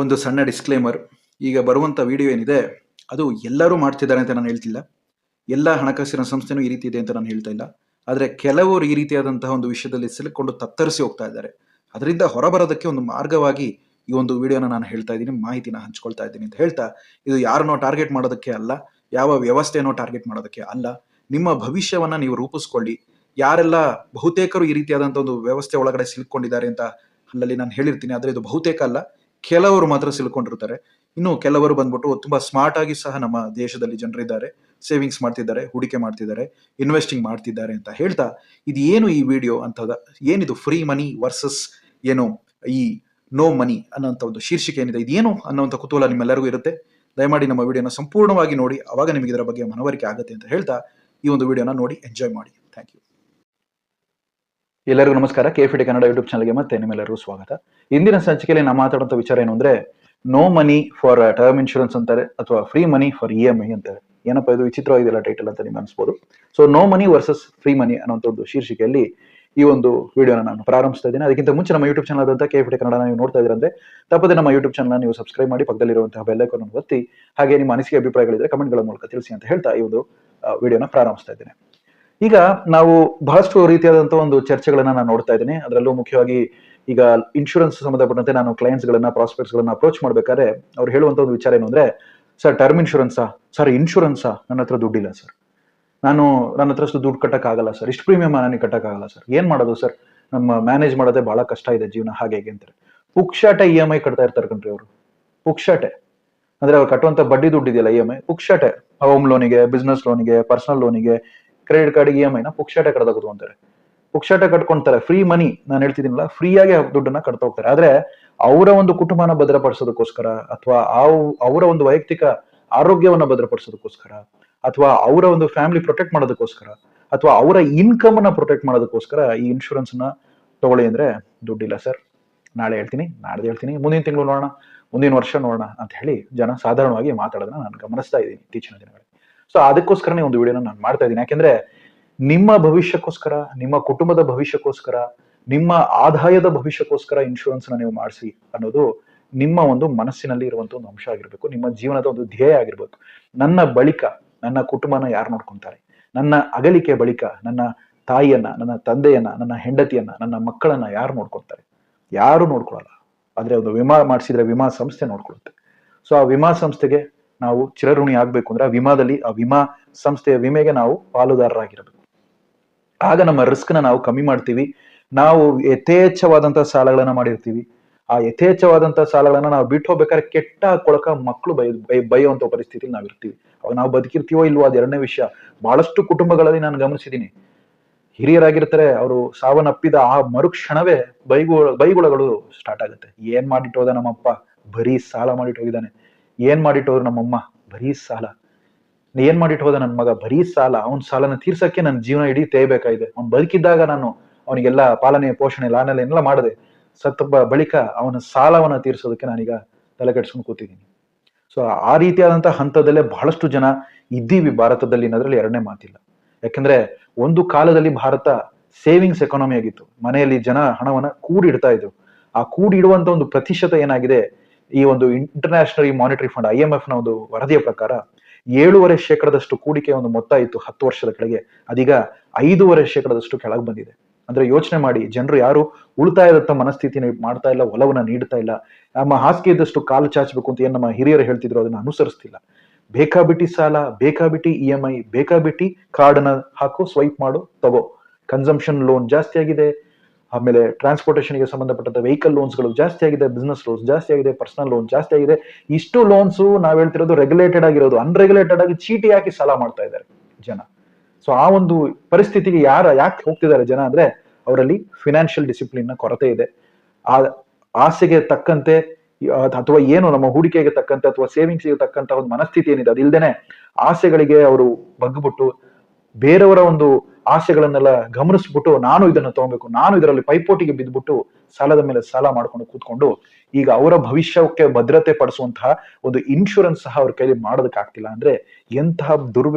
ಒಂದು ಸಣ್ಣ ಡಿಸ್ಕ್ಲೇಮರ್ ಈಗ ಬರುವಂಥ ವಿಡಿಯೋ ಏನಿದೆ, ಅದು ಎಲ್ಲರೂ ಮಾಡ್ತಿದ್ದಾರೆ ಅಂತ ನಾನು ಹೇಳ್ತಿಲ್ಲ. ಎಲ್ಲ ಹಣಕಾಸಿನ ಸಂಸ್ಥೆನೂ ಈ ರೀತಿ ಇದೆ ಅಂತ ನಾನು ಹೇಳ್ತಾ ಇಲ್ಲ. ಆದರೆ ಕೆಲವರು ಈ ರೀತಿಯಾದಂತಹ ಒಂದು ವಿಷಯದಲ್ಲಿ ಸಿಲುಕೊಂಡು ತತ್ತರಿಸಿ ಹೋಗ್ತಾ ಇದ್ದಾರೆ. ಅದರಿಂದ ಹೊರಬರೋದಕ್ಕೆ ಒಂದು ಮಾರ್ಗವಾಗಿ ಈ ಒಂದು ವಿಡಿಯೋನ ನಾನು ಹೇಳ್ತಾ ಇದ್ದೀನಿ. ಮಾಹಿತಿನ ಹಂಚ್ಕೊಳ್ತಾ ಇದ್ದೀನಿ ಅಂತ ಹೇಳ್ತಾ, ಇದು ಯಾರನ್ನೋ ಟಾರ್ಗೆಟ್ ಮಾಡೋದಕ್ಕೆ ಅಲ್ಲ, ಯಾವ ವ್ಯವಸ್ಥೆಯನ್ನೋ ಟಾರ್ಗೆಟ್ ಮಾಡೋದಕ್ಕೆ ಅಲ್ಲ. ನಿಮ್ಮ ಭವಿಷ್ಯವನ್ನು ನೀವು ರೂಪಿಸ್ಕೊಳ್ಳಿ. ಯಾರೆಲ್ಲ ಬಹುತೇಕರು ಈ ರೀತಿಯಾದಂಥ ಒಂದು ವ್ಯವಸ್ಥೆ ಒಳಗಡೆ ಸಿಲುಕೊಂಡಿದ್ದಾರೆ ಅಂತ ಅಲ್ಲಲ್ಲಿ ನಾನು ಹೇಳಿರ್ತೀನಿ. ಆದರೆ ಇದು ಬಹುತೇಕ ಅಲ್ಲ. ಕೆಲವರು ಮಾತ್ರ ಸಿಲ್ಕೊಂಡಿರ್ತಾರೆ. ಇನ್ನು ಕೆಲವರು ಬಂದ್ಬಿಟ್ಟು ತುಂಬಾ ಸ್ಮಾರ್ಟ್ ಆಗಿ ಸಹ ನಮ್ಮ ದೇಶದಲ್ಲಿ ಜನರಿದ್ದಾರೆ. ಸೇವಿಂಗ್ಸ್ ಮಾಡ್ತಿದ್ದಾರೆ, ಹೂಡಿಕೆ ಮಾಡ್ತಿದ್ದಾರೆ ಇನ್ವೆಸ್ಟಿಂಗ್ ಮಾಡ್ತಿದ್ದಾರೆ ಅಂತ ಹೇಳ್ತಾ ಇದು ಏನು ಈ ವಿಡಿಯೋ ಅಂತ ಏನಿದು ಫ್ರೀ ಮನಿ ವರ್ಸಸ್ ಏನು ಈ ನೋ ಮನಿ ಅನ್ನೋಂಥ ಒಂದು ಶೀರ್ಷಿಕೆ ಏನಿದೆ ಇದೇನು ಅನ್ನೋಂಥ ಕುತೂಹಲ ನಿಮ್ಮೆಲ್ಲರಿಗೂ ಇರುತ್ತೆ. ದಯಮಾಡಿ ನಮ್ಮ ವಿಡಿಯೋನ ಸಂಪೂರ್ಣವಾಗಿ ನೋಡಿ, ಅವಾಗ ನಿಮಗೆ ಇದರ ಬಗ್ಗೆ ಮನವರಿಕೆ ಆಗುತ್ತೆ ಅಂತ ಹೇಳ್ತಾ ಈ ಒಂದು ವಿಡಿಯೋನ ನೋಡಿ ಎಂಜಾಯ್ ಮಾಡಿ. ಥ್ಯಾಂಕ್ ಯು ಎಲ್ಲರಿಗೂ ನಮಸ್ಕಾರ. ಕೆಫಿ ಡಿ ಕನ್ನಡ ಯೂಟ್ಯೂಬ್ ಚಾನಲ್ಗೆ ಮತ್ತೆ ನಿಮ್ಮೆಲ್ಲರಿಗೂ ಸ್ವಾಗತ. ಇಂದಿನ ಸಂಚಿಕೆಯಲ್ಲಿ ನಾವು ಮಾತಾಡುವಂಥ ವಿಚಾರ ಏನು ಅಂದ್ರೆ no money for term insurance ಅಂತಾರೆ, ಅಥವಾ free money for E M I ಅಂತಾರೆ. ಏನಪ್ಪ ಇದು ವಿಚಿತ್ರವಾಗಿದೆಲ್ಲ ಟೈಟಲ್ ಅಂತ ನಿಮ್ಗೆ ಅನ್ಸ್ಬೋದು. So no money versus free money ಅನ್ನೋಂಥ ಒಂದು ಶೀರ್ಷಿಕೆಯಲ್ಲಿ ಈ ಒಂದು ವಿಡಿಯೋನ ನಾನು ಪ್ರಾರಂಭಿಸ್ತಾ ಇದ್ದೀನಿ. ಅದಕ್ಕಿಂತ ಮುಂಚೆ ನಮ್ಮ ಯೂಟ್ಯೂಬ್ ಚಾನಲ್ ಆದಂತಹ ಕೆ ಡಿ ಕನ್ನಡ ನೀವು ನೋಡ್ತಾ ಇದ್ರೆ ತಪ್ಪದೆ ನಮ್ಮ ಯೂಟ್ಯೂಬ್ ಚಾನಲ್ ನೀವು ಸಬ್ಸ್ಕ್ರೈಬ್ ಮಾಡಿ ಪಕ್ಕದಲ್ಲಿರುವಂತಹ ಬೆಲ್ ಐಕಾನ್ ಒತ್ತಿ, ಹಾಗೆ ನಿಮ್ಮ ಅನಿಸಿಕೆ, ಅಭಿಪ್ರಾಯಗಳಿದ್ರೆ ಕಮೆಂಟ್ಗಳ ಮೂಲಕ ತಿಳಿಸಿ ಅಂತ ಹೇಳ್ತಾ ಈ ಒಂದು ವಿಡಿಯೋನ ಪ್ರಾರಂಭಿಸ್ತಾ ಇದ್ದೇನೆ. ಈಗ ನಾವು ಬಹಳಷ್ಟು ರೀತಿಯಾದಂತಹ ಒಂದು ಚರ್ಚೆಗಳನ್ನ ನಾನು ನೋಡ್ತಾ ಇದ್ದೀನಿ. ಅದರಲ್ಲೂ ಮುಖ್ಯವಾಗಿ ಈಗ ಇನ್ಶೂರೆನ್ಸ್ ಸಂಬಂಧಪಟ್ಟಂತೆ ನಾನು ಕ್ಲೈಂಟ್ಸ್ ಗಳನ್ನ ಪ್ರಾಸ್ಪೆಕ್ಟ್ಸ್ ಗಳನ್ನ ಅಪ್ರೋಚ್ ಮಾಡ್ಬೇಕಾದ್ರೆ ಅವ್ರು ಹೇಳುವಂತ ಒಂದು ವಿಚಾರ ಏನು ಅಂದ್ರೆ, ಸರ್ ಟರ್ಮ್ ಇನ್ಶೂರೆನ್ಸಾ ಸರ್ ಇನ್ಶೂರೆನ್ಸಾ ನನ್ನ ಹತ್ರ ದುಡ್ಡಿಲ್ಲ ಸರ್. ನಾನು ನನ್ನ ಹತ್ರ ಅಷ್ಟು ದುಡ್ಡು ಕಟ್ಟಕ್ಕಾಗಲ್ಲ ಸರ್. ಇಷ್ಟು ಪ್ರೀಮಿಯಂ ನನಗೆ ಕಟ್ಟಕ್ಕಾಗಲ್ಲ ಸರ್. ಏನ್ ಮಾಡೋದು ಸರ್? ನಮ್ಮ ಮ್ಯಾನೇಜ್ ಮಾಡೋದೇ ಬಹಳ ಕಷ್ಟ ಇದೆ ಜೀವನ ಹಾಗೆ ಹೇಗೆ ಅಂತಾರೆ. ಪುಕ್ಷಾಟೆ ಇ ಎಂ ಐ ಕಟ್ತಾ ಇರ್ತಾರೆ ಕಣ್ರಿ ಅವರು. ಪುಕ್ಷಾಟೆ. ಅಂದ್ರೆ ಅವ್ರು ಕಟ್ಟುವಂತ ಬಡ್ಡಿ ದುಡ್ಡಿದೆಯಲ್ಲ ಇ ಎಂ ಐ ಪುಕ್ಷಾಟೆ. ಹೋಮ್ ಲೋನಿಗೆ ಬಿಸ್ನೆಸ್ ಲೋನಿಗೆ ಪರ್ಸನಲ್ ಲೋನಿಗೆ ಕ್ರೆಡಿಟ್ ಕಾರ್ಡ್ ಇ ಎಂ ಐನ ಪುಕ್ಷಾಟ ಕಡ್ದ ಅಂತಾರೆ. ಪುಕ್ಷಾಟ ಕಟ್ಕೊಂತಾರೆ. ಫ್ರೀ ಮನಿ ನಾನು ಹೇಳ್ತಿದ್ದೀನಲ್ಲ ಫ್ರೀಯಾಗಿ ದುಡ್ಡನ್ನ ಕಟ್ತಾ ಹೋಗ್ತಾರೆ. ಆದ್ರೆ ಅವರ ಒಂದು ಕುಟುಂಬನ ಭದ್ರಪಡಿಸೋದಕ್ಕೋಸ್ಕರ ಅಥವಾ ಅವರ ಒಂದು ವೈಯಕ್ತಿಕ ಆರೋಗ್ಯವನ್ನ ಭದ್ರಪಡಿಸೋದಕ್ಕೋಸ್ಕರ ಅಥವಾ ಅವರ ಒಂದು ಫ್ಯಾಮಿಲಿ ಪ್ರೊಟೆಕ್ಟ್ ಮಾಡೋದಕ್ಕೋಸ್ಕರ ಅಥವಾ ಅವರ ಇನ್ಕಮ್ ಅನ್ನ ಪ್ರೊಟೆಕ್ಟ್ ಮಾಡೋದಕ್ಕೋಸ್ಕರ ಈ ಇನ್ಶೂರೆನ್ಸ್ನ ತಗೊಳ್ಳಿ ಅಂದ್ರೆ ದುಡ್ಡಿಲ್ಲ ಸರ್. ನಾಳೆ ಹೇಳ್ತೀನಿ ನಾಳೆ ಹೇಳ್ತೀನಿ. ಮುಂದಿನ ತಿಂಗಳು ನೋಡೋಣ, ಮುಂದಿನ ವರ್ಷ ನೋಡೋಣ ಅಂತ ಹೇಳಿ ಜನ ಸಾಧಾರಣವಾಗಿ ಮಾತಾಡೋದನ್ನ ನಾನು ಗಮನಿಸ್ತಾ ಇದ್ದೀನಿ ಇತ್ತೀಚಿನ ದಿನಗಳಲ್ಲಿ. ಸೊ ಅದಕ್ಕೋಸ್ಕರನೇ ಒಂದು ವಿಡಿಯೋನ ನಾನು ಮಾಡ್ತಾ ಇದ್ದೀನಿ. ಯಾಕೆಂದ್ರೆ ನಿಮ್ಮ ಭವಿಷ್ಯಕ್ಕೋಸ್ಕರ, ನಿಮ್ಮ ಕುಟುಂಬದ ಭವಿಷ್ಯಕ್ಕೋಸ್ಕರ, ನಿಮ್ಮ ಆದಾಯದ ಭವಿಷ್ಯಕ್ಕೋಸ್ಕರ ಇನ್ಶೂರೆನ್ಸ್ನ ನೀವು ಮಾಡಿಸಿ ಅನ್ನೋದು ನಿಮ್ಮ ಒಂದು ಮನಸ್ಸಿನಲ್ಲಿ ಇರುವಂತ ಒಂದು ಅಂಶ ಆಗಿರ್ಬೇಕು. ನಿಮ್ಮ ಜೀವನದ ಒಂದು ಧ್ಯೇಯ ಆಗಿರ್ಬೇಕು. ನನ್ನ ಬಳಿಕ, ನನ್ನ ಕುಟುಂಬನ ಯಾರು ನೋಡ್ಕೊಂತಾರೆ? ನನ್ನ ಅಗಲಿಕೆ ಬಳಿಕ, ನನ್ನ ತಾಯಿಯನ್ನ, ನನ್ನ ತಂದೆಯನ್ನ, ನನ್ನ ಹೆಂಡತಿಯನ್ನ, ನನ್ನ ಮಕ್ಕಳನ್ನ ಯಾರು ನೋಡ್ಕೊತಾರೆ? ಯಾರು ನೋಡ್ಕೊಳಲ್ಲ. ಆದ್ರೆ ಒಂದು ವಿಮಾ ಮಾಡಿಸಿದ್ರೆ ವಿಮಾ ಸಂಸ್ಥೆ ನೋಡ್ಕೊಳುತ್ತೆ. ಸೊ ಆ ವಿಮಾ ಸಂಸ್ಥೆಗೆ ನಾವು ಚಿರಋಣಿ ಆಗ್ಬೇಕು ಅಂದ್ರೆ ಆ ವಿಮಾದಲ್ಲಿ, ಆ ವಿಮಾ ಸಂಸ್ಥೆಯ ವಿಮೆಗೆ ನಾವು ಪಾಲುದಾರರಾಗಿರಬೇಕು. ಆಗ ನಮ್ಮ ರಿಸ್ಕ್ನ ನಾವು ಕಮ್ಮಿ ಮಾಡ್ತೀವಿ. ನಾವು ಯಥೇಚ್ಛವಾದಂತಹ ಸಾಲಗಳನ್ನ ಮಾಡಿರ್ತೀವಿ. ಆ ಯಥೇಚ್ಛವಾದಂತಹ ಸಾಲಗಳನ್ನ ನಾವು ಬಿಟ್ಟು ಹೋಗ್ಬೇಕಾದ್ರೆ ಕೆಟ್ಟ ಕೊಳಕ ಮಕ್ಕಳು ಬೈ ಬೈ ಬೈಯುವಂತ ಪರಿಸ್ಥಿತಿ ನಾವು ಇರ್ತೀವಿ. ಅವಾಗ ನಾವು ಬದುಕಿರ್ತೀವೋ ಇಲ್ವೋ ಅದು ಎರಡನೇ ವಿಷಯ. ಬಹಳಷ್ಟು ಕುಟುಂಬಗಳಲ್ಲಿ ನಾನು ಗಮನಿಸಿದ್ದೀನಿ ಹಿರಿಯರಾಗಿರ್ತಾರೆ, ಅವರು ಸಾವನ್ನಪ್ಪಿದ ಆ ಮರುಕ್ಷಣವೇ ಬೈಗುಳ, ಬೈಗುಳಗಳು ಸ್ಟಾರ್ಟ್ ಆಗುತ್ತೆ. ಏನ್ ಮಾಡಿಟ್ಟೋದ ನಮ್ಮಪ್ಪ? ಬರೀ ಸಾಲ ಮಾಡಿಟ್ಟು ಹೋಗಿದ್ದಾನೆ. ಏನ್ ಮಾಡಿಟ್ಟೋದ್ರು ನಮ್ಮಮ್ಮ? ಬರೀ ಸಾಲ. ಏನ್ ಮಾಡಿಟ್ಟು ಹೋದ ನನ್ನ ಮಗ? ಬರೀ ಸಾಲ. ಅವನ ಸಾಲನ ತೀರ್ಸಕ್ಕೆ ನನ್ನ ಜೀವನ ಇಡೀ ತೇಯಬೇಕಾಗಿದೆ ಅವ್ನು ಬದುಕಿದ್ದಾಗ ನಾನು ಅವನಿಗೆಲ್ಲ ಪಾಲನೆ, ಪೋಷಣೆ ಲಾನೆಲ್ಲ ಎಲ್ಲ ಮಾಡಿದೆ. ಸತ್ತ ಬಳಿಕ ಅವನ ಸಾಲವನ್ನ ತೀರ್ಸೋದಕ್ಕೆ ನಾನೀಗ ತಲೆ ಕೆಡ್ಸ್ಕೊಂಡು ಕೂತಿದ್ದೀನಿ. ಸೊ ಆ ರೀತಿಯಾದಂತಹ ಹಂತದಲ್ಲೇ ಬಹಳಷ್ಟು ಜನ ಇದ್ದೀವಿ ಭಾರತದಲ್ಲಿ ಅನ್ನೋದ್ರಲ್ಲಿ ಎರಡನೇ ಮಾತಿಲ್ಲ. ಯಾಕಂದ್ರೆ ಒಂದು ಕಾಲದಲ್ಲಿ ಭಾರತ ಸೇವಿಂಗ್ಸ್ ಎಕಾನಮಿ ಆಗಿತ್ತು. ಮನೆಯಲ್ಲಿ ಜನ ಹಣವನ್ನ ಕೂಡಿಡ್ತಾ ಇದ್ರು. ಆ ಕೂಡಿಡುವಂತ ಒಂದು ಪ್ರತಿಶತ ಏನಾಗಿದೆ? ಈ ಒಂದು international monetary fund I M ಎಫ್ನ ಒಂದು ವರದಿಯ ಪ್ರಕಾರ ಏಳುವರೆ ಶೇಕಡದಷ್ಟು ಕೂಡಿಕೆ ಒಂದು ಮೊತ್ತ ಇತ್ತು ಹತ್ತು ವರ್ಷದ ಕೆಳಗೆ. ಅದೀಗ ಐದೂವರೆ ಶೇಕಡದಷ್ಟು ಕೆಳಗೆ ಬಂದಿದೆ. ಅಂದ್ರೆ ಯೋಚನೆ ಮಾಡಿ, ಜನರು ಯಾರು ಉಳಿತಾಯದತ್ತ ಮನಸ್ಥಿತಿನ ಮಾಡ್ತಾ ಇಲ್ಲ, ಒಲವನ್ನ ನೀಡ್ತಾ ಇಲ್ಲ, ನಮ್ಮ ಹಾಸಿಗೆ ಇದ್ದಷ್ಟು ಕಾಲು ಚಾಚಬೇಕು ಅಂತ ಏನ್ ನಮ್ಮ ಹಿರಿಯರು ಹೇಳ್ತಿದ್ರು, ಅದನ್ನ ಅನುಸರಿಸ್ತಿಲ್ಲ. ಬೇಕಾಬಿಟ್ಟಿ ಸಾಲ ಬೇಕಾಬಿಟ್ಟಿ ಇ ಎಂ ಐ ಬೇಕಾಬಿಟ್ಟಿ ಕಾರ್ಡ್ನ ಹಾಕು ಸ್ವೈಪ್ ಮಾಡು, ತಗೋ. ಕನ್ಸಂಪ್ಷನ್ ಲೋನ್ ಜಾಸ್ತಿ ಆಗಿದೆ ಆಮೇಲೆ ಟ್ರಾನ್ಸ್ಪೋರ್ಟೇಷನ್ಗೆ ಸಂಬಂಧಪಟ್ಟಂತ ವೆಹಿಕಲ್ ಲೋನ್ಸ್ಗಳು ಜಾಸ್ತಿ ಆಗಿದೆ ಬಿಸ್ನೆಸ್ ಲೋನ್ಸ್ ಜಾಸ್ತಿ ಆಗಿದೆ ಪರ್ಸನಲ್ ಲೋನ್ ಜಾಸ್ತಿ ಆಗಿದೆ. ಇಷ್ಟು ಲೋನ್ಸ್ ನಾವು ಹೇಳ್ತಿರೋದು ರೆಗ್ಯುಲೇಟೆಡ್ ಆಗಿರೋದು ಅನ್ರೆಗ್ಯುಲೇಟೆಡ್ ಆಗಿ ಚೀಟಿ ಹಾಕಿ ಸಾಲ ಮಾಡ್ತಾ ಇದ್ದಾರೆ ಜನ. ಸೊ ಆ ಒಂದು ಪರಿಸ್ಥಿತಿಗೆ ಯಾರ, ಯಾಕೆ ಹೋಗ್ತಿದ್ದಾರೆ ಜನ ಅಂದ್ರೆ ಅವರಲ್ಲಿ ಫಿನಾನ್ಷಿಯಲ್ ಡಿಸಿಪ್ಲಿನ್ ಕೊರತೆ ಇದೆ. ಆ ಆಸೆಗೆ ತಕ್ಕಂತೆ, ಅಥವಾ ಏನು ನಮ್ಮ ಹೂಡಿಕೆಗೆ ತಕ್ಕಂತೆ, ಅಥವಾ ಸೇವಿಂಗ್ಸ್ಗೆ ತಕ್ಕಂತ ಒಂದು ಮನಸ್ಥಿತಿ ಏನಿದೆ ಅದಿಲ್ದೇನೆ ಆಸೆಗಳಿಗೆ ಅವರು ಬಗ್ಬಿಟ್ಟು ಬೇರೆಯವರ ಒಂದು ಆಸೆಗಳನ್ನೆಲ್ಲ ಗಮನಿಸ್ಬಿಟ್ಟು ನಾನು ಇದನ್ನ ತಗೋಬೇಕು, ನಾನು ಇದರಲ್ಲಿ ಪೈಪೋಟಿಗೆ ಬಿದ್ದ್ಬಿಟ್ಟು ಸಾಲದ ಮೇಲೆ ಸಾಲ ಮಾಡ್ಕೊಂಡು ಕೂತ್ಕೊಂಡು ಈಗ ಅವರ ಭವಿಷ್ಯಕ್ಕೆ ಭದ್ರತೆ ಪಡಿಸುವಂತಹ ಒಂದು ಇನ್ಶೂರೆನ್ಸ್ ಸಹ ಅವ್ರ ಕೈಲಿ ಮಾಡೋದಕ್ಕೆ ಆಗ್ತಿಲ್ಲ. ಅಂದ್ರೆ ಎಂತಹ ದುರ್,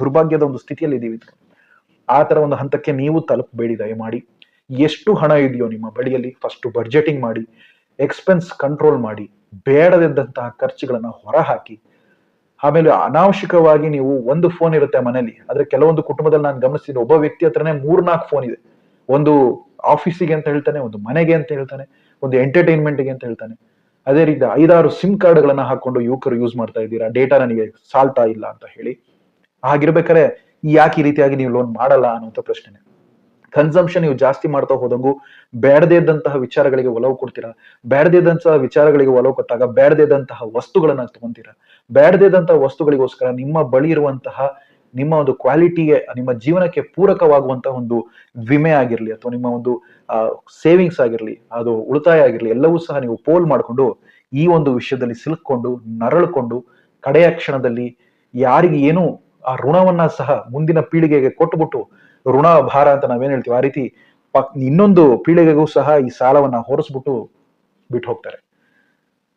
ದುರ್ಭಾಗ್ಯದ ಒಂದು ಸ್ಥಿತಿಯಲ್ಲಿ ಇದೀವಿ ಆ ತರ ಒಂದು ಹಂತಕ್ಕೆ ನೀವು ತಲುಪಬೇಡಿ ದಯಮಾಡಿ. ಎಷ್ಟು ಹಣ ಇದೆಯೋ ನಿಮ್ಮ ಬಳಿಯಲ್ಲಿ ಫಸ್ಟ್ ಬಡ್ಜೆಟಿಂಗ್ ಮಾಡಿ ಎಕ್ಸ್ಪೆನ್ಸ್ ಕಂಟ್ರೋಲ್ ಮಾಡಿ ಬೇಡದಿದ್ದಂತಹ ಖರ್ಚುಗಳನ್ನ ಹೊರಹಾಕಿ ಆಮೇಲೆ ಅನಾವಶ್ಯಕವಾಗಿ ನೀವು ಒಂದು ಫೋನ್ ಇರುತ್ತೆ ಮನೇಲಿ. ಆದ್ರೆ ಕೆಲವೊಂದು ಕುಟುಂಬದಲ್ಲಿ ನಾನು ಗಮನಿಸಿದ ಒಬ್ಬ ವ್ಯಕ್ತಿ ಹತ್ರನೇ ಮೂರ್ನಾಲ್ಕು ಫೋನ್ ಇದೆ. ಒಂದು ಆಫೀಸಿಗೆ ಅಂತ ಹೇಳ್ತಾನೆ, ಒಂದು ಮನೆಗೆ ಅಂತ ಹೇಳ್ತಾನೆ, ಒಂದು ಎಂಟರ್ಟೈನ್ಮೆಂಟ್ಗೆ ಅಂತ ಹೇಳ್ತಾನೆ. ಅದೇ ರೀತಿ ಐದಾರು ಸಿಮ್ ಕಾರ್ಡ್ಗಳನ್ನ ಹಾಕೊಂಡು ಯುವಕರು ಯೂಸ್ ಮಾಡ್ತಾ ಇದ್ದೀರಾ? ಡೇಟಾ ನನಗೆ ಸಾಲ್ತಾ ಇಲ್ಲ ಅಂತ ಹೇಳಿ. ಹಾಗಿರ್ಬೇಕಾದ್ರೆ ಯಾಕೆ ಈ ರೀತಿಯಾಗಿ ನೀವು ಲೋನ್ ಮಾಡಲ್ಲ ಅನ್ನುವಂಥ ಪ್ರಶ್ನೆ ಕನ್ಸಂಪ್ಷನ್ ನೀವು ಜಾಸ್ತಿ ಮಾಡ್ತಾ ಹೋದಂಗೂ ಇದ್ದಂತಹ ವಿಚಾರಗಳಿಗೆ ಒಲವು ಕೊಡ್ತೀರಾ? ಬೇಡದೇ ಇದ್ದಂತಹ ವಿಚಾರಗಳಿಗೆ ಒಲವು ಕೊಟ್ಟಾಗ ಬೇಡದೇ ಇದ್ದಂತಹ ವಸ್ತುಗಳನ್ನ ತಗೊಂತೀರಾ? ಬೇಡದೇ ಇದ್ದಂತಹ ವಸ್ತುಗಳಿಗೋಸ್ಕರ ನಿಮ್ಮ ಬಳಿ ಇರುವಂತಹ ನಿಮ್ಮ ಒಂದು ಕ್ವಾಲಿಟಿಗೆ, ನಿಮ್ಮ ಜೀವನಕ್ಕೆ ಪೂರಕವಾಗುವಂತಹ ಒಂದು ವಿಮೆ ಆಗಿರ್ಲಿ ಅಥವಾ ನಿಮ್ಮ ಒಂದು ಸೇವಿಂಗ್ಸ್ ಆಗಿರ್ಲಿ, ಅದು ಉಳಿತಾಯ ಆಗಿರ್ಲಿ, ಎಲ್ಲವೂ ಸಹ ನೀವು ಪೋಲ್ ಮಾಡಿಕೊಂಡು ಈ ಒಂದು ವಿಷಯದಲ್ಲಿ ಸಿಲುಕೊಂಡು ನರಳ್ಕೊಂಡು, ಕಡೆಯ ಕ್ಷಣದಲ್ಲಿ ಯಾರಿಗೆ ಏನು ಆ ಋಣವನ್ನ ಸಹ ಮುಂದಿನ ಪೀಳಿಗೆಗೆ ಕೊಟ್ಟುಬಿಟ್ಟು ಋಣ, ಭಾರ ಅಂತ ನಾವೇನ್ ಹೇಳ್ತೀವಿ, ಆ ರೀತಿ ಇನ್ನೊಂದು ಪೀಳಿಗೆಗೂ ಸಹ ಈ ಸಾಲವನ್ನ ಹೊರಸ್ಬಿಟ್ಟು ಬಿಟ್ಟು ಹೋಗ್ತಾರೆ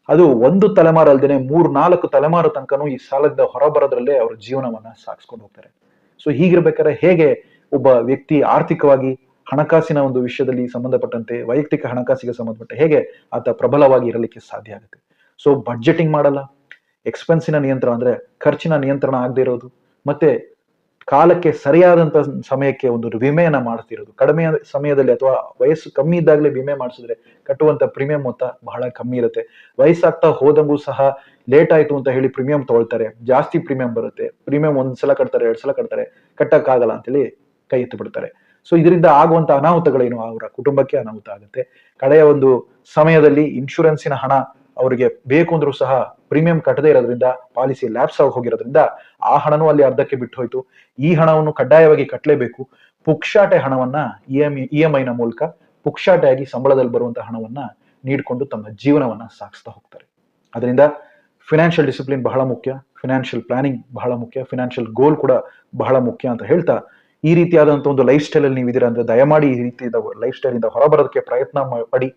ಅದು ಒಂದು ತಲೆಮಾರು ಅಲ್ದೇನೆ ಮೂರ್ ನಾಲ್ಕು ತಲೆಮಾರು ತನಕನೂ ಈ ಸಾಲದಿಂದ ಹೊರಬರೋದ್ರಲ್ಲೇ ಅವ್ರ ಜೀವನವನ್ನ ಸಾಗಿಸ್ಕೊಂಡು ಹೋಗ್ತಾರೆ. ಸೊ ಹೀಗಿರ್ಬೇಕಾದ್ರೆ ಹೇಗೆ ಒಬ್ಬ ವ್ಯಕ್ತಿ ಆರ್ಥಿಕವಾಗಿ ಹಣಕಾಸಿನ ಒಂದು ವಿಷಯದಲ್ಲಿ ಸಂಬಂಧಪಟ್ಟಂತೆ, ವೈಯಕ್ತಿಕ ಹಣಕಾಸಿಗೆ ಸಂಬಂಧಪಟ್ಟ ಹೇಗೆ ಆತ ಪ್ರಬಲವಾಗಿ ಇರಲಿಕ್ಕೆ ಸಾಧ್ಯ ಆಗುತ್ತೆ. ಸೊ ಬಡ್ಜೆಟಿಂಗ್ ಮಾಡಲ್ಲ ಎಕ್ಸ್ಪೆನ್ಸಿನ ನಿಯಂತ್ರಣ ಅಂದ್ರೆ ಖರ್ಚಿನ ನಿಯಂತ್ರಣ ಆಗದೆ ಇರೋದು, ಮತ್ತೆ ಕಾಲಕ್ಕೆ ಸರಿಯಾದಂತ ಸಮಯಕ್ಕೆ ಒಂದು ವಿಮೆಯನ್ನ ಮಾಡ್ತಿರೋದು. ಕಡಿಮೆ ಸಮಯದಲ್ಲಿ ಅಥವಾ ವಯಸ್ಸು ಕಮ್ಮಿ ಇದ್ದಾಗಲೇ ವಿಮೆ ಮಾಡಿಸಿದ್ರೆ ಕಟ್ಟುವಂತ ಪ್ರೀಮಿಯಂ ಮೊತ್ತ ಬಹಳ ಕಮ್ಮಿ ಇರುತ್ತೆ. ವಯಸ್ಸಾಗ್ತಾ ಹೋದಂಗೂ ಸಹ ಲೇಟ್ ಆಯ್ತು ಅಂತ ಹೇಳಿ ಪ್ರೀಮಿಯಂ ತಗೊಳ್ತಾರೆ. ಜಾಸ್ತಿ ಪ್ರೀಮಿಯಂ ಬರುತ್ತೆ. ಪ್ರೀಮಿಯಂ ಒಂದ್ ಸಲ ಕಟ್ತಾರೆ, ಎರಡ್ ಸಲ ಕಟ್ತಾರೆ. ಕಟ್ಟಕ್ಕಾಗಲ್ಲ ಅಂತೇಳಿ ಕೈ ಎತ್ತು ಬಿಡ್ತಾರೆ. ಸೊ ಇದರಿಂದ ಆಗುವಂತ ಅನಾಹುತಗಳೇನು? ಅವರ ಕುಟುಂಬಕ್ಕೆ ಅನಾಹುತ ಆಗುತ್ತೆ. ಕಡೆಯ ಒಂದು ಸಮಯದಲ್ಲಿ ಇನ್ಶೂರೆನ್ಸಿನ ಹಣ ಅವರಿಗೆ ಬೇಕು ಅಂದ್ರೂ ಸಹ ಪ್ರೀಮಿಯಂ ಕಟ್ಟದೇ ಇರೋದ್ರಿಂದ ಪಾಲಿಸಿ ಲ್ಯಾಪ್ಸ್ ಆಗಿ ಹೋಗಿರೋದ್ರಿಂದ ಆ ಹಣನೂ ಅಲ್ಲಿ ಅರ್ಧಕ್ಕೆ ಬಿಟ್ಟು ಹೋಯ್ತು. ಈ ಹಣವನ್ನು ಕಡ್ಡಾಯವಾಗಿ ಕಟ್ಟಲೇಬೇಕು. ಪುಕ್ಷಾಟೆ ಹಣವನ್ನ ಇ ಎಂ ಇ ಎಂ ಐನ ಮೂಲಕ ಪುಕ್ಷಾಟೆಯಾಗಿ ಸಂಬಳದಲ್ಲಿ ಬರುವಂತಹ ಹಣವನ್ನ ನೀಡಿಕೊಂಡು ತಮ್ಮ ಜೀವನವನ್ನ ಸಾಗಿಸ್ತಾ ಹೋಗ್ತಾರೆ. ಅದರಿಂದ ಫಿನಾನ್ಷಿಯಲ್ ಡಿಸಿಪ್ಲಿನ್ ಬಹಳ ಮುಖ್ಯ. ಫಿನಾನ್ಷಿಯಲ್ ಪ್ಲಾನಿಂಗ್ ಬಹಳ ಮುಖ್ಯ. ಫಿನಾನ್ಷಿಯಲ್ ಗೋಲ್ ಕೂಡ ಬಹಳ ಮುಖ್ಯ ಅಂತ ಹೇಳ್ತಾ ಈ ರೀತಿಯಾದಂತ ಒಂದು ಲೈಫ್ ಸ್ಟೈಲ್ ಅಲ್ಲಿ ನೀವು ಇದೀರ ಅಂದ್ರೆ ದಯಮಾಡಿ ಈ ರೀತಿಯಾದ ಲೈಫ್ ಸ್ಟೈಲ್ ಇಂದ ಹೊರಬರೋದಕ್ಕೆ ಪ್ರಯತ್ನ ಪಡಿ.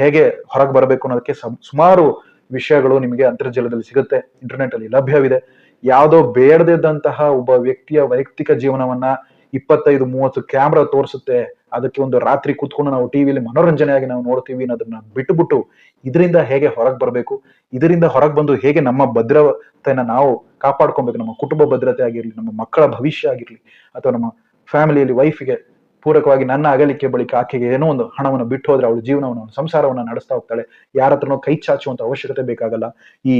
ಹೇಗೆ ಹೊರಗೆ ಬರಬೇಕು ಅನ್ನೋದಕ್ಕೆ ಸುಮಾರು ವಿಷಯಗಳು ನಿಮಗೆ ಅಂತರ್ಜಾಲದಲ್ಲಿ ಸಿಗುತ್ತೆ. ಇಂಟರ್ನೆಟ್ ಅಲ್ಲಿ ಲಭ್ಯವಿದೆ. ಯಾವುದೋ ಬೇಡದಿದ್ದಂತಹ ಒಬ್ಬ ವ್ಯಕ್ತಿಯ ವೈಯಕ್ತಿಕ ಜೀವನವನ್ನ ಇಪ್ಪತ್ತೈದು, ಮೂವತ್ತು ಕ್ಯಾಮ್ರಾ ತೋರಿಸುತ್ತೆ. ಅದಕ್ಕೆ ಒಂದು ರಾತ್ರಿ ಕೂತ್ಕೊಂಡು ನಾವು ಟಿವಿಯಲ್ಲಿ ಮನೋರಂಜನೆಯಾಗಿ ನಾವು ನೋಡ್ತೀವಿ ಅನ್ನೋದನ್ನ ಬಿಟ್ಟುಬಿಟ್ಟು ಇದರಿಂದ ಹೇಗೆ ಹೊರಗೆ ಬರಬೇಕು, ಇದರಿಂದ ಹೊರಗೆ ಬಂದು ಹೇಗೆ ನಮ್ಮ ಭದ್ರತೆಯನ್ನ ನಾವು ಕಾಪಾಡ್ಕೊಬೇಕು, ನಮ್ಮ ಕುಟುಂಬ ಭದ್ರತೆ ಆಗಿರ್ಲಿ, ನಮ್ಮ ಮಕ್ಕಳ ಭವಿಷ್ಯ ಆಗಿರ್ಲಿ, ಅಥವಾ ನಮ್ಮ ಫ್ಯಾಮಿಲಿಯಲ್ಲಿ ವೈಫಿಗೆ ಪೂರಕವಾಗಿ ನನ್ನ ಅಗಲಿಕೆ ಬಳಿಕ ಆಕೆಗೆ ಏನೋ ಒಂದು ಹಣವನ್ನು ಬಿಟ್ಟು ಹೋದ್ರೆ ಅವಳು ಜೀವನವನ್ನು ಸಂಸಾರವನ್ನು ನಡೆಸ್ತಾ ಹೋಗ್ತಾಳೆ. ಯಾರ ಹತ್ರನೋ ಕೈ ಚಾಚುವಂತ ಅವಶ್ಯಕತೆ ಬೇಕಾಗಲ್ಲ. ಈ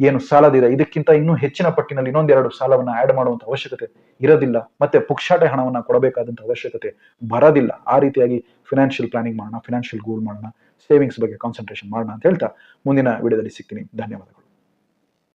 ಏನು ಸಾಲದಿದೆ ಇದಕ್ಕಿಂತ ಇನ್ನೂ ಹೆಚ್ಚಿನ ಪಟ್ಟಿನಲ್ಲಿ ಇನ್ನೊಂದೆರಡು ಸಾಲವನ್ನು ಆಡ್ ಮಾಡುವಂತ ಅವಶ್ಯಕತೆ ಇರೋದಿಲ್ಲ. ಮತ್ತೆ ಪುಕ್ಷಾಟೆ ಹಣವನ್ನ ಕೊಡಬೇಕಾದಂತ ಅವಶ್ಯಕತೆ ಬರೋದಿಲ್ಲ. ಆ ರೀತಿಯಾಗಿ ಫಿನಾನ್ಷಿಯಲ್ ಪ್ಲಾನಿಂಗ್ ಮಾಡೋಣ ಫಿನಾನ್ಷಿಯಲ್ ಗೋಲ್ ಮಾಡೋಣ ಸೇವಿಂಗ್ಸ್ ಬಗ್ಗೆ ಕಾನ್ಸಂಟ್ರೇಷನ್ ಮಾಡೋಣ ಅಂತ ಹೇಳ್ತಾ ಮುಂದಿನ ವಿಡಿಯೋದಲ್ಲಿ ಸಿಗ್ತೀನಿ. ಧನ್ಯವಾದಗಳು.